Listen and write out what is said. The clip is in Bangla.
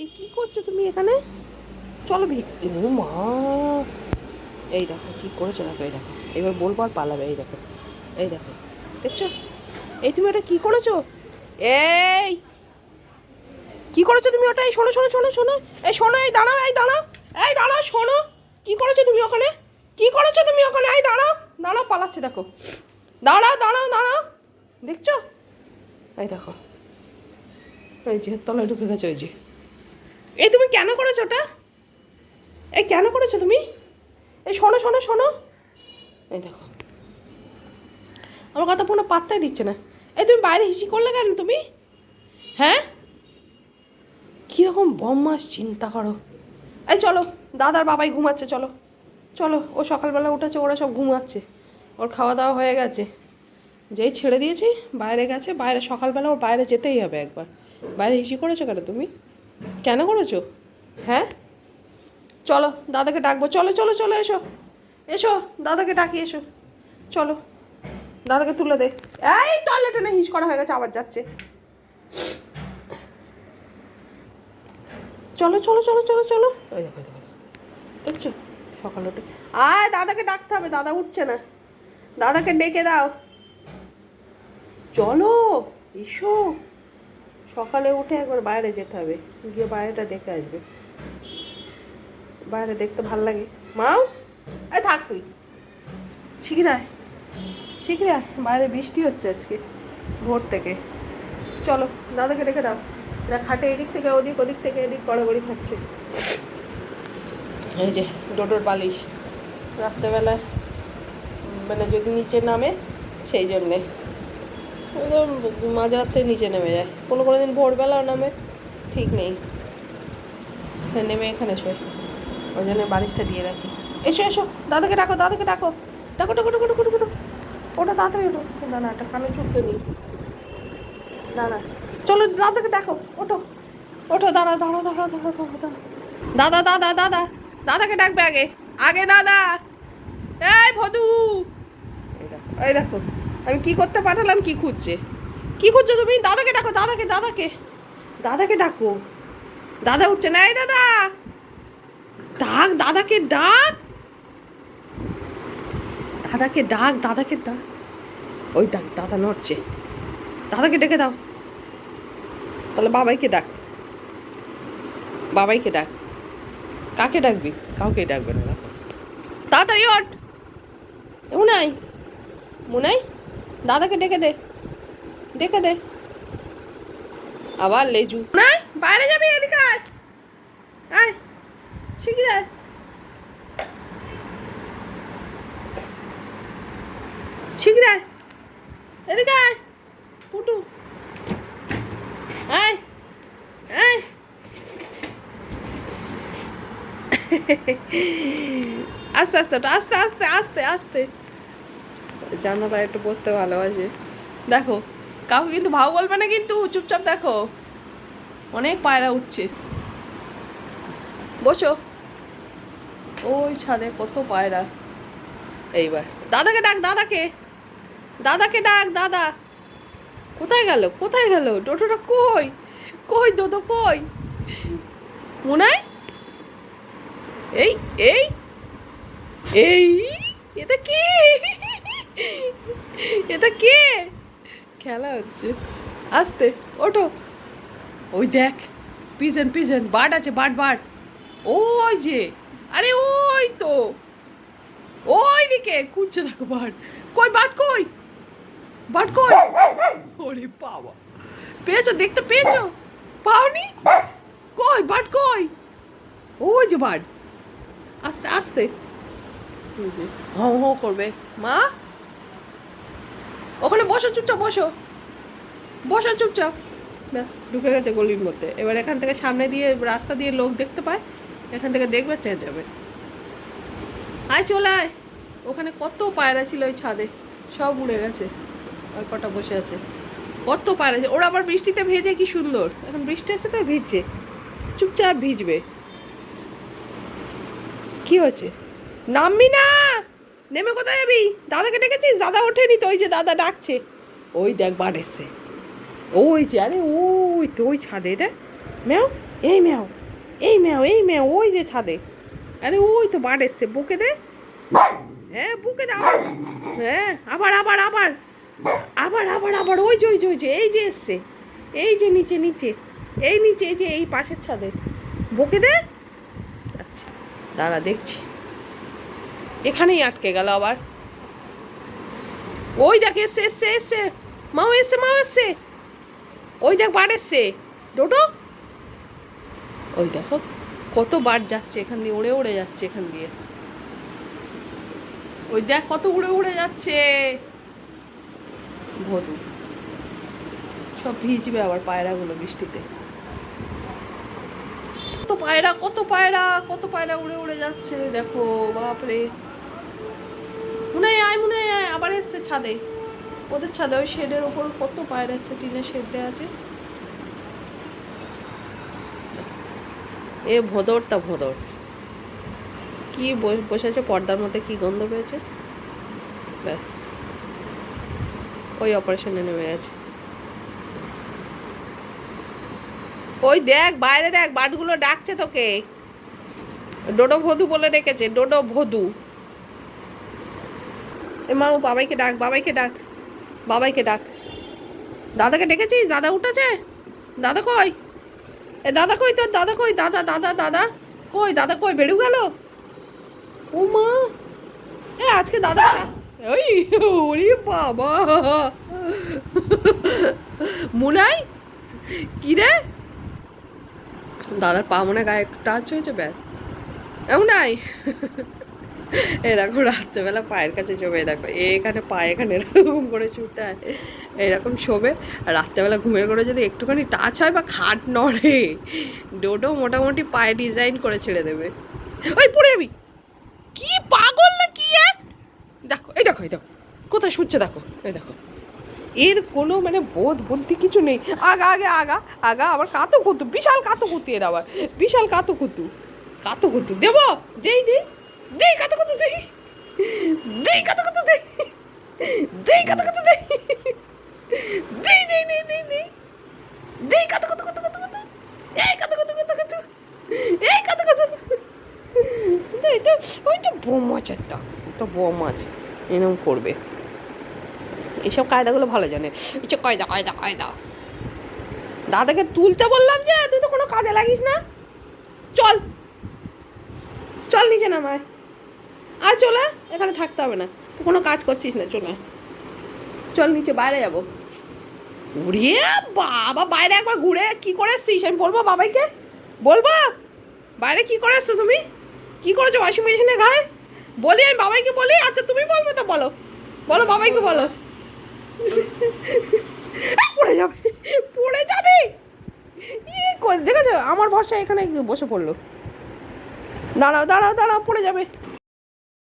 এই কি করছ তুমি এখানে? চলো ও মা, এই দেখো কি করেছ দেখো, এই দেখো। এবার বলব আর পালাবে, এই দেখো এই দেখো, দেখছ? এই তুমি ওটা কি করেছ? এই! কি করেছ তুমি ওটা? এই শোনো শোনো শোনো শোনো। এই শোনো, এই দাঁড়াও এই দাঁড়াও এই দাঁড়াও, শোনো। কি করেছ তুমি ওখানে? কি করেছ তুমি ওখানে? এই দাঁড়াও দাঁড়াও, পালাচ্ছে, দেখো। দাঁড়াও দাঁড়াও দাঁড়াও। দেখছ? এই দেখো। এই যে, তলায় ঢুকে গেছে ওই যে। এই তুমি কেন করেছ ওটা? এই কেন করেছ তুমি? এই শোনো শোনো শোনো। এই দেখো। আমার কথা কোনো পাত্তাই দিচ্ছে না। এই তুমি বাইরে হিসি করলে কেন তুমি? হ্যাঁ? কীরকম বম্মাস চিন্তা করো। এই চলো, দাদার বাবাই ঘুমাচ্ছে, চলো। চলো, ও সকালবেলা উঠেছে, ওরা সব ঘুমাচ্ছে। ওর খাওয়া দাওয়া হয়ে গেছে। যেই ছেড়ে দিয়েছি, বাইরে গেছে, বাইরে সকালবেলা ওর বাইরে যেতেই হবে একবার। বাইরে হিসি করেছ কেন তুমি? কেন করেছ? হ্যাঁ? চলো, দাদাকে ডাকবো। চলো চলো চলো, এসো। এসো, দাদাকে ডাকি, এসো। চলো, দাদাকে তুলে দে। এই টয়লেটে না হিস করা হয়ে গেছে, আবার যাচ্ছে। চলো চলো চলো চলো চলো। ওই দেখো দেখো। দেখছ? সকাল উঠে। আয়, দাদাকে ডাকতে হবে, দাদা উঠছে না। দাদাকে ডেকে দাও। চলো, এসো। সকালে উঠে একবার বাইরে যেতে হবে। গিয়ে বাইরেটা দেখে আসবে। বাইরে দেখতে ভালো লাগে। মাও? এই থাক তুই। শিখিরায় শিখিরায় বাইরে বৃষ্টি হচ্ছে আজকে, ভোর থেকে। চলো, দাদাকে রেখে দাও। দেখ খাটে এদিক থেকে, ওদিক ওদিক থেকে, এদিক গড়াগড়ি খাচ্ছে। এই যে, ডোডোর বালিশ। রাত্রেবেলা মানে যদি নিচে নামে, সেই জন্যে। মাঝরাত্রে নিচে নেমে যায়। কোনো কোনো দিন ভোরবেলাও নামে, ঠিক নেই। সে নেমে এখানে শোয়। ওই জন্য বালিশটা দিয়ে রাখি। এসো এসো, দাদাকে ডাকো দাদাকে ডাকো। ডাকো ডাকো ডাকো ডাকো ডাকো। ওটা তাড়াতাড়ি ওঠো। না না একটা কানে চুপকে নিই। না। চলো, দাদাকে ডাকো। ওঠো। ওঠো, দাঁড়া দাঁড়া দাঁড়া দাঁড়া দাঁড়া দাঁড়া। দাদা দাদা দাদা, দাদাকে ডাকবে আগে। আগে, দাদা। এই, ভদু। এই দেখো এই দেখো। আমি কি করতে পাঠালাম কি খুঁজছে? কি খুঁজছো তুমি? দাদাকে ডাকো দাদাকে দাদাকে। দাদাকে ডাকো। দাদা উঠছে না এই দাদা! ডাক দাদাকে ডাক! দাদাকে ডাক দাদাকে ডাক। ওই ডাক দাদা নড়ছে। দাদাকে ডেকে দাও। তাহলে বাবাইকে ডাক। বাবাইকে ডাক। কাকে ডাকবি? কাউকে ডাকবে না তাড়াতাড়ি ওঠ। মুনাই। মুনাই? দাদাকে ডেকে দে। ডেকে দে। আবার লেজু। নাই বাইরে যাবি এদিকে আয়। আয় শিখি আয় এদিকে আয়, পুটু। আয় আয়। আস্তে আস্তে আস্তে আস্তে আস্তে আস্তে। জানাটা একটু বসতে ভালোবাসে। দেখো, কাউকে কিন্তু ভাও বলবে না কিন্তু, চুপচাপ দেখো। অনেক পায়রা উঠছে। বসো। ওই ছাদে কত পায়রা। এইবার, দাদাকে ডাক, দাদাকে। দাদাকে ডাক, দাদা। কোথায় গেল কোথায় গেল? টোটোটা কই? কই দোদো কই? মুনাই? এই এই এই, এটা কে? এটা কে? খেলা হচ্ছে। আস্তে, ওঠো। ওই দেখ, পিজন পিজন, বাট আছে, বাট বাট। ওই যে, আরে ওই তো। ওই দিকে, খুঁজছে দেখো বার্ড কই, বাট কই? বাট কই? ওরে বাবা। পেয়েছ, দেখতে পেয়েছ? পাওনি? কই, বাট কই? ওই যে বাট। আস্তে আস্তে। হো হো করবে। মা? ওখানে বসো, চুপচাপ বসো। বসো, চুপচাপ। ব্যাস, ঢুকে গেছে গলির মধ্যে। এবার এখান থেকে সামনে দিয়ে, রাস্তা দিয়ে লোক দেখতে পায়। এখান থেকে দেখবে, চেয়ে যাবে। আয়, চলে আয়। ওখানে কত পায়রা ছিল ওই ছাদে। সব উড়ে গেছে। ওই কটা বসে আছে। কত পায়রা আছে ওরা আবার বৃষ্টিতে ভেজে কি সুন্দর। এখন বৃষ্টি হচ্ছে তো ভিজছে। চুপচাপ ভিজবে। কি হয়েছে? নামবি না! নেমে কোথায় যাবি? দাদাকে ডেকেছিস? দাদা ওঠেনি তো, ওই যে দাদা ডাকছে। ওই দেখ বাড় এসছে। ওই যে, আরে ওই তো, ওই ছাদে রে ম্যাও, এই ম্যাও এই ম্যাও এই ম্যাও, ওই যে ছাদে। আরে ওই তো বাট এসছে, বুকে দে। হ্যাঁ বুকে দে, আবার। হ্যাঁ আবার আবার আবার। আবার আবার আবার, ওই যে ওই যে ওই যে, এই যে এসছে। এই যে নিচে নিচে, এই নিচে, এই যে, এই পাশের ছাদে। বকে দে। আচ্ছা দাঁড়া, দেখছি। এখানেই আটকে গেল আবার। ওই দেখ এসে এসে এসছে। মাও এসে মাও এসে ওই দেখ, বার এসছে। ডোটো ওই দেখো, কত বার যাচ্ছে এখান দিয়ে, উড়ে উড়ে যাচ্ছে এখান দিয়ে। ওই দেখ, কত উড়ে উড়ে যাচ্ছে। ভদু। সব ভিজবে আবার পায়রাগুলো বৃষ্টিতে। কত পায়রা কত পায়রা কত পায়রা উড়ে উড়ে যাচ্ছে, দেখো, বাপরে। মনে হয়, আয়, মনে হয় আবার এসছে ছাদে। ওদের ছাদে ওই শেডের ওপর কত পায়রা এসছে টিনের শেড দেওয়া আছে। এ ভোদরটা ভোদর। কি বসে আছে পর্দার মধ্যে, কি গন্ধ পেয়েছে? ব্যাস। ওই অপারেশনে নেমে গেছে। ওই দেখ, বাইরে দেখ, বাটগুলো ডাকছে তোকে। ডোডো ভদু বলে রেখেছে ডোডো ভদু। এ মা ও বাবাইকে ডাক বাবাইকে ডাক বাবাইকে ডাক। দাদাকে ডেকেছিস? দাদা উঠেছে? দাদা কই? এ, দাদা কই তোর? দাদা কই? দাদা দাদা দাদা। কই? দাদা কই? বেরু গেল? ও মা। এ, আজকে দাদা ওই ওরে বাবা। মুনাই, কি রে? দাদার পা মনে গায়ে টাচ হয়েছে, ব্যাস। এমন নাই এরকম রাত্রেবেলা পায়ের কাছে শোবে দেখো, এখানে পায়ে এখানে এরকম করে ছুটতে হয় এরকম শোবে, আর রাত্রেবেলা ঘুমের করে যদি একটুখানি টাচ হয় বা খাট নড়ে ডোডো মোটামুটি পায়ে ডিজাইন করে ছেড়ে দেবে। ওই পড়ে যাবি। কি পাগল না কি দেখো, এই দেখো এই দেখো, কোথায় শুচ্ছে দেখো, এই দেখো। এর কোনো মানে বোধ বুদ্ধি কিছু নেই। আগা, আগে, আগা আগা, আবার কাতো কুতু বিশাল কাতো কুতু এর আবার, বিশাল কাতো কুতু কাতো কুতু দেব দেই দেই। দেই কাতো কুতু দেই দেই কাতো কুতু দেই দেই কাতো কুতু দেই দেই দেই দেই দেই দেই দেই কাতো কুতু কুতু কত কুতু এই কাতো কুতু কুতু কুতু এই কাতো কুতু এই তো ওই তো বোম মাছ একটা তো বোম মাছ এরকম করবে এইসব কায়দাগুলো ভালো জানে এই যে কয়দা কয়দা কয়দা দাদাকে তুলতে বললাম যে তুই তো কোনো কাজে লাগিস না চল চল নিচে নামায় আর চলে এখানে থাকতে হবে না। তুই কোনো কাজ করছিস না, চলে চল নিচে, বাইরে যাব। ঘুরিয়ে বাবা, বাইরে একবার ঘুরে কি করে এসছিস? আমি বলব বাবাইকে? বলব? বাইরে কি করে এসছো তুমি? কি করেছ ওয়াশিং মেশিনে গায়ে বলি, আমি বাবাইকে বলি? আচ্ছা তুমি বলবে তো, বলো। বলো, বাবাইকে বলো। পড়ে যাবে। পড়ে যাবে। দেখেছ? আমার ভরসা এখানে বসে পড়ল। দাঁড়াও দাঁড়াও দাঁড়াও, পড়ে যাবে।